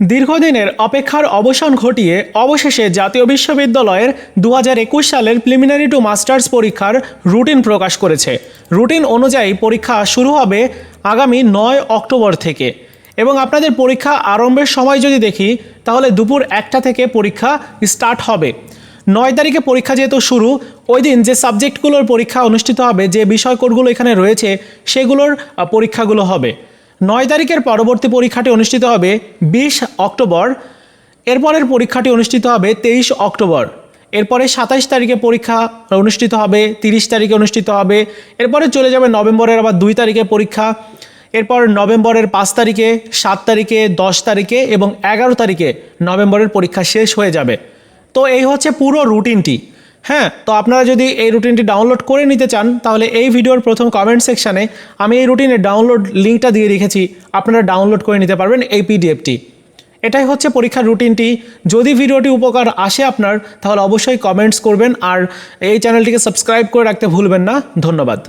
দীর্ঘদিনের অপেক্ষার অবসান ঘটিয়ে অবশেষে জাতীয় বিশ্ববিদ্যালয়ের দু একুশ সালের প্রিলিমিনারি টু মাস্টার্স পরীক্ষার রুটিন প্রকাশ করেছে। রুটিন অনুযায়ী পরীক্ষা শুরু হবে আগামী নয় অক্টোবর থেকে। এবং আপনাদের পরীক্ষা আরম্ভের সময় যদি দেখি, তাহলে দুপুর একটা থেকে পরীক্ষা স্টার্ট হবে। নয় তারিখে পরীক্ষা যেহেতু শুরু, ওই দিন যে সাবজেক্টগুলোর পরীক্ষা অনুষ্ঠিত হবে, যে বিষয় কোডগুলো এখানে রয়েছে, সেগুলোর পরীক্ষাগুলো হবে। নয় তারিখের পরবর্তী পরীক্ষাটি অনুষ্ঠিত হবে বিশ অক্টোবর। এরপরের পরীক্ষাটি অনুষ্ঠিত হবে তেইশ অক্টোবর। এরপরে সাতাইশ তারিখে পরীক্ষা অনুষ্ঠিত হবে, তিরিশ তারিখে অনুষ্ঠিত হবে। এরপরে চলে যাবে নভেম্বরের আবার দুই তারিখে পরীক্ষা। এরপর নভেম্বরের পাঁচ তারিখে, সাত তারিখে, দশ তারিখে এবং এগারো তারিখে নভেম্বরের পরীক্ষা শেষ হয়ে যাবে। তো এই হচ্ছে পুরো রুটিনটি। হ্যাঁ তো আপনারা যদি এই রুটিনটি ডাউনলোড করে নিতে চান, তাহলে এই ভিডিওর প্রথম কমেন্ট সেকশানে আমি এই রুটিনের ডাউনলোড লিঙ্কটা দিয়ে রেখেছি, আপনারা ডাউনলোড করে নিতে পারবেন এই পিডিএফটি এটাই হচ্ছে পরীক্ষার রুটিনটি যদি ভিডিওটি উপকার আসে আপনার, তাহলে অবশ্যই কমেন্টস করবেন, আর এই চ্যানেলটিকে সাবস্ক্রাইব করে রাখতে ভুলবেন না। ধন্যবাদ।